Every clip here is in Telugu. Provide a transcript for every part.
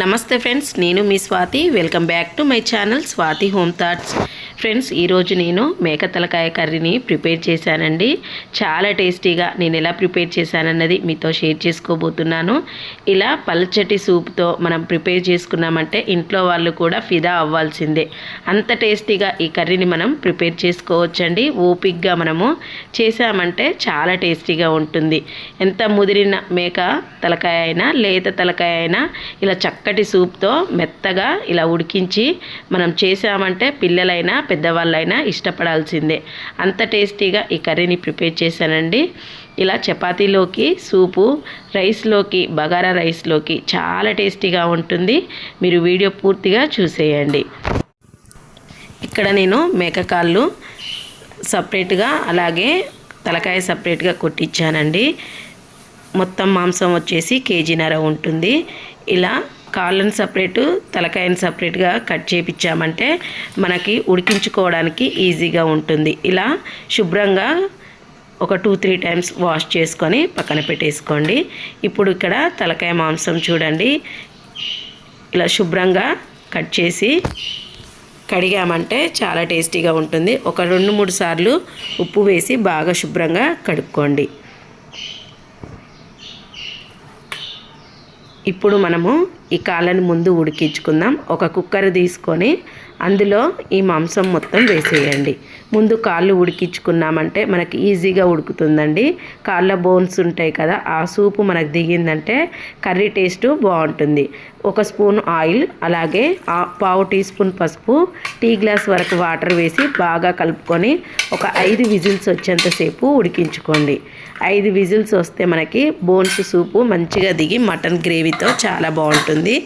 నమస్తే ఫ్రెండ్స్ నేను మీ Swathi. Welcome back to my channel Swathi home thoughts. Friends ఈరోజు నేను మేక తలకాయ కర్రీని ప్రిపేర్ చేశానండి. చాలా టేస్టీగా నేను ఎలా ప్రిపేర్ చేశానన్నది మీతో షేర్ చేసుకోబోతున్నాను. ఇలా పల్చటి సూప్తో మనం ప్రిపేర్ చేసుకున్నామంటే ఇంట్లో వాళ్ళు కూడా ఫిదా అవ్వాల్సిందే. అంత టేస్టీగా ఈ కర్రీని మనం ప్రిపేర్ చేసుకోవచ్చండి. ఓపిక్గా మనము చేసామంటే చాలా టేస్టీగా ఉంటుంది. ఎంత ముదిరిన మేక తలకాయ అయినా లేత తలకాయ అయినా ఇలా చక్కటి సూప్తో మెత్తగా ఇలా ఉడికించి మనం చేసామంటే పిల్లలైనా పెద్దవాళ్ళైనా ఇష్టపడాల్సిందే. అంత టేస్టీగా ఈ కర్రీని ప్రిపేర్ చేశానండి. ఇలా చపాతీలోకి సూపు రైస్లోకి బగారా రైస్లోకి చాలా టేస్టీగా ఉంటుంది. మీరు వీడియో పూర్తిగా చూసేయండి. ఇక్కడ నేను మేకకాళ్ళు సపరేట్గా అలాగే తలకాయ సపరేట్గా కొట్టించానండి. మొత్తం మాంసం వచ్చేసి కేజీన్నర ఉంటుంది. ఇలా కాళ్ళను సపరేటు తలకాయను సపరేట్గా కట్ చేపించామంటే మనకి ఉడికించుకోవడానికి ఈజీగా ఉంటుంది. ఇలా శుభ్రంగా ఒక టూ త్రీ టైమ్స్ వాష్ చేసుకొని పక్కన పెట్టేసుకోండి. ఇప్పుడు ఇక్కడ తలకాయ మాంసం చూడండి. ఇలా శుభ్రంగా కట్ చేసి కడిగామంటే చాలా టేస్టీగా ఉంటుంది. ఒక రెండు మూడు సార్లు ఉప్పు వేసి బాగా శుభ్రంగా కడుక్కోండి. ఇప్పుడు మనము ఈ కాళ్ళని ముందు ఉడికించుకుందాం. ఒక కుక్కర్ తీసుకొని అందులో ఈ మాంసం మొత్తం వేసేయండి. ముందు కాళ్ళు ఉడికించుకున్నామంటే మనకి ఈజీగా ఉడుకుతుందండి. కాళ్ళ బోన్స్ ఉంటాయి కదా ఆ సూపు మనకు దిగిందంటే కర్రీ టేస్ట్ బాగుంటుంది. ఒక స్పూన్ ఆయిల్ అలాగే పావు టీ స్పూన్ పసుపు టీ గ్లాస్ వరకు వాటర్ వేసి బాగా కలుపుకొని ఒక ఐదు విజిల్స్ వచ్చేంతసేపు ఉడికించుకోండి. ఐదు విజిల్స్ వస్తే మనకి బోన్స్ సూపు మంచిగా దిగి మటన్ గ్రేవీతో చాలా బాగుంటుంది.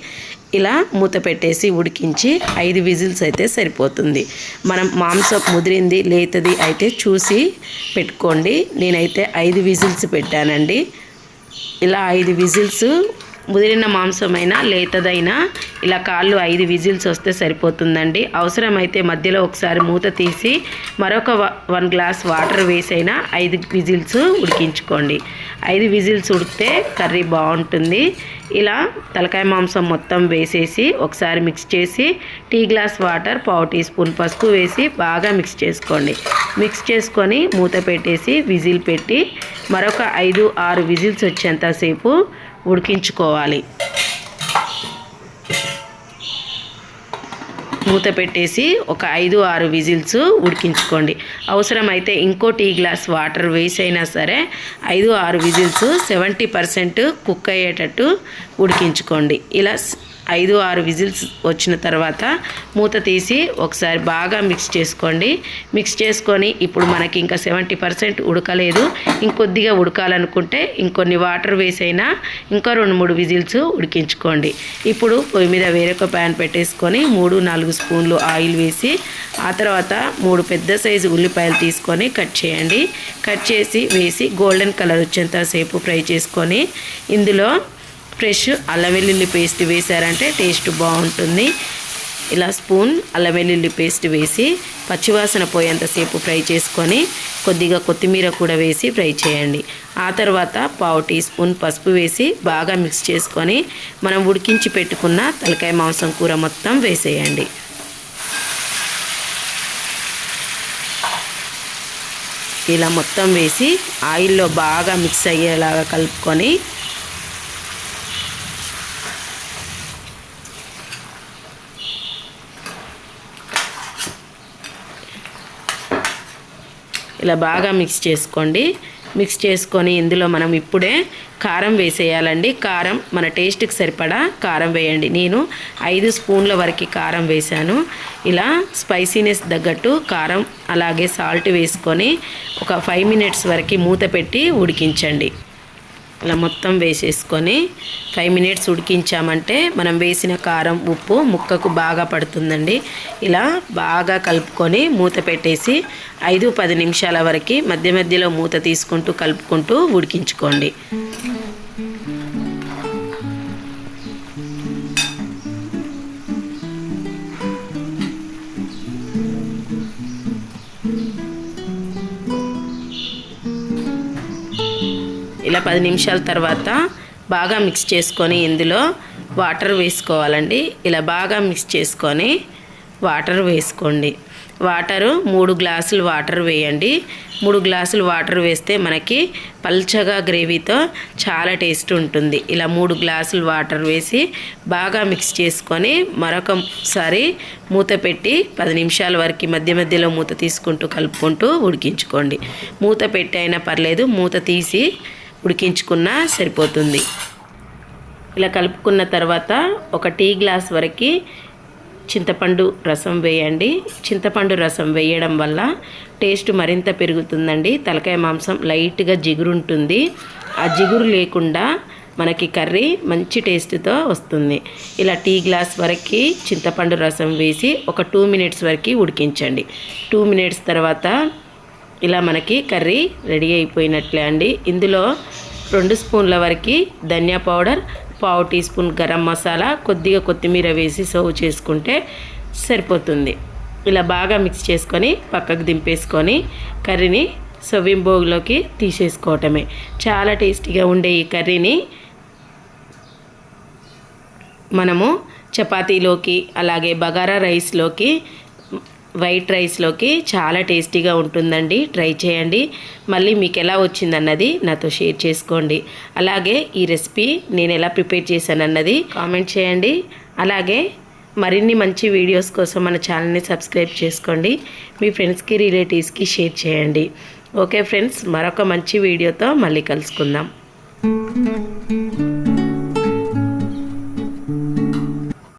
ఇలా మూత పెట్టేసి ఉడికించి ఐదు విజిల్స్ అయితే సరిపోతుంది. మనం మాంసం ముదిరింది లేతది అయితే చూసి పెట్టుకోండి. నేనైతే ఐదు విజిల్స్ పెట్టానండి. ఇలా ఐదు విజిల్స్ ముదిరిన మాంసమైనా లేతదైనా ఇలా కాళ్ళు ఐదు విజిల్స్ వస్తే సరిపోతుందండి. అవసరమైతే మధ్యలో ఒకసారి మూత తీసి మరొక వన్ గ్లాస్ వాటర్ వేసైనా ఐదు విజిల్స్ ఉడికించుకోండి. ఐదు విజిల్స్ ఉడికితే కర్రీ బాగుంటుంది. ఇలా తలకాయ మాంసం మొత్తం వేసేసి ఒకసారి మిక్స్ చేసి టీ గ్లాస్ వాటర్ పావు టీ స్పూన్ పసుపు వేసి బాగా మిక్స్ చేసుకోండి. మిక్స్ చేసుకొని మూత పెట్టేసి విజిల్ పెట్టి మరొక ఐదు ఆరు విజిల్స్ వచ్చేంతసేపు ఉడికించుకోవాలి. మూత పెట్టేసి ఒక ఐదు ఆరు విజిల్స్ ఉడికించుకోండి. అవసరమైతే ఇంకో టీ గ్లాస్ వాటర్ వేసైనా సరే ఐదు ఆరు విజిల్స్ సెవెంటీ పర్సెంట్ కుక్ అయ్యేటట్టు ఉడికించుకోండి. ఇలా ఐదు ఆరు విజిల్స్ వచ్చిన తర్వాత మూత తీసి ఒకసారి బాగా మిక్స్ చేసుకోండి. మిక్స్ చేసుకొని ఇప్పుడు మనకి ఇంకా సెవెంటీ పర్సెంట్ ఉడకలేదు. ఇంకొద్దిగా ఉడకాలనుకుంటే ఇంకొన్ని వాటర్ వేసైనా ఇంకా రెండు మూడు విజిల్స్ ఉడికించుకోండి. ఇప్పుడు పొయ్యి మీద వేరొక ప్యాన్ పెట్టేసుకొని మూడు నాలుగు స్పూన్లు ఆయిల్ వేసి ఆ తర్వాత మూడు పెద్ద సైజు ఉల్లిపాయలు తీసుకొని కట్ చేయండి. కట్ చేసి వేసి గోల్డెన్ కలర్ వచ్చేంత సేపు ఫ్రై చేసుకొని ఇందులో ఫ్రెష్ అల్లవెల్లుల్లి పేస్ట్ వేశారంటే టేస్ట్ బాగుంటుంది. ఇలా స్పూన్ అల్లవెల్లుల్లి పేస్ట్ వేసి పచ్చివాసన పోయేంతసేపు ఫ్రై చేసుకొని కొద్దిగా కొత్తిమీర కూడా వేసి ఫ్రై చేయండి. ఆ తర్వాత పావు టీ స్పూన్ పసుపు వేసి బాగా మిక్స్ చేసుకొని మనం ఉడికించి పెట్టుకున్న తలకాయ మాంసం కూర మొత్తం వేసేయండి. ఇలా మొత్తం వేసి ఆయిల్లో బాగా మిక్స్ అయ్యేలాగా కలుపుకొని ఇలా బాగా మిక్స్ చేసుకోండి. మిక్స్ చేసుకొని ఇందులో మనం ఇప్పుడే కారం వేసేయాలండి. కారం మన టేస్ట్కి సరిపడా కారం వేయండి. నేను ఐదు స్పూన్ల వరకు కారం వేశాను. ఇలా స్పైసీనెస్ తగ్గట్టు కారం అలాగే సాల్ట్ వేసుకొని ఒక ఫైవ్ మినిట్స్ వరకు మూత పెట్టి ఉడికించండి. ఇలా మొత్తం వేసేసుకొని ఫైవ్ మినిట్స్ ఉడికించామంటే మనం వేసిన కారం ఉప్పు ముక్కకు బాగా పడుతుందండి. ఇలా బాగా కలుపుకొని మూత పెట్టేసి ఐదు పది నిమిషాల వరకు మధ్య మధ్యలో మూత తీసుకుంటూ కలుపుకుంటూ ఉడికించుకోండి. ఇలా పది నిమిషాల తర్వాత బాగా మిక్స్ చేసుకొని ఇందులో వాటర్ వేసుకోవాలండి. ఇలా బాగా మిక్స్ చేసుకొని వాటర్ వేసుకోండి. వాటరు మూడు గ్లాసులు వాటర్ వేయండి. మూడు గ్లాసులు వాటర్ వేస్తే మనకి పల్చగా గ్రేవీతో చాలా టేస్ట్ ఉంటుంది. ఇలా మూడు గ్లాసులు వాటర్ వేసి బాగా మిక్స్ చేసుకొని మరొకసారి మూత పెట్టి పది నిమిషాల వరకు మధ్య మధ్యలో మూత తీసుకుంటూ కలుపుకుంటూ ఉడికించుకోండి. మూత పెట్టి అయినా పర్లేదు. మూత తీసి ఉడికించుకున్నా సరిపోతుంది. ఇలా కలుపుకున్న తర్వాత ఒక టీ గ్లాస్ వరకు చింతపండు రసం వేయండి. చింతపండు రసం వేయడం వల్ల టేస్ట్ మరింత పెరుగుతుందండి. తలకాయ మాంసం లైట్గా జిగురు ఉంటుంది ఆ జిగురు లేకుండా మనకి కర్రీ మంచి టేస్ట్తో వస్తుంది. ఇలా టీ గ్లాస్ వరకు చింతపండు రసం వేసి ఒక టూ మినిట్స్ వరకు ఉడికించండి. టూ మినిట్స్ తర్వాత ఇలా మనకి కర్రీ రెడీ అయిపోయినట్లే అండి. ఇందులో రెండు స్పూన్ల వరకు ధనియా పౌడర్ పావు టీ స్పూన్ గరం మసాలా కొద్దిగా కొత్తిమీర వేసి సర్వ్ చేసుకుంటే సరిపోతుంది. ఇలా బాగా మిక్స్ చేసుకొని పక్కకు దింపేసుకొని కర్రీని సర్వింగ్ తీసేసుకోవటమే. చాలా టేస్టీగా ఉండే ఈ కర్రీని మనము చపాతీలోకి అలాగే బగారా రైస్లోకి వైట్ రైస్లోకి చాలా టేస్టీగా ఉంటుందండి. ట్రై చేయండి. మళ్ళీ మీకు ఎలా వచ్చిందన్నది నాతో షేర్ చేసుకోండి. అలాగే ఈ రెసిపీ నేను ఎలా ప్రిపేర్ చేశానన్నది కామెంట్ చేయండి. అలాగే మరిన్ని మంచి వీడియోస్ కోసం మన ఛానల్ని సబ్స్క్రైబ్ చేసుకోండి. మీ ఫ్రెండ్స్కి రిలేటివ్స్కి షేర్ చేయండి. ఓకే ఫ్రెండ్స్ మరొక మంచి వీడియోతో మళ్ళీ కలుసుకుందాం.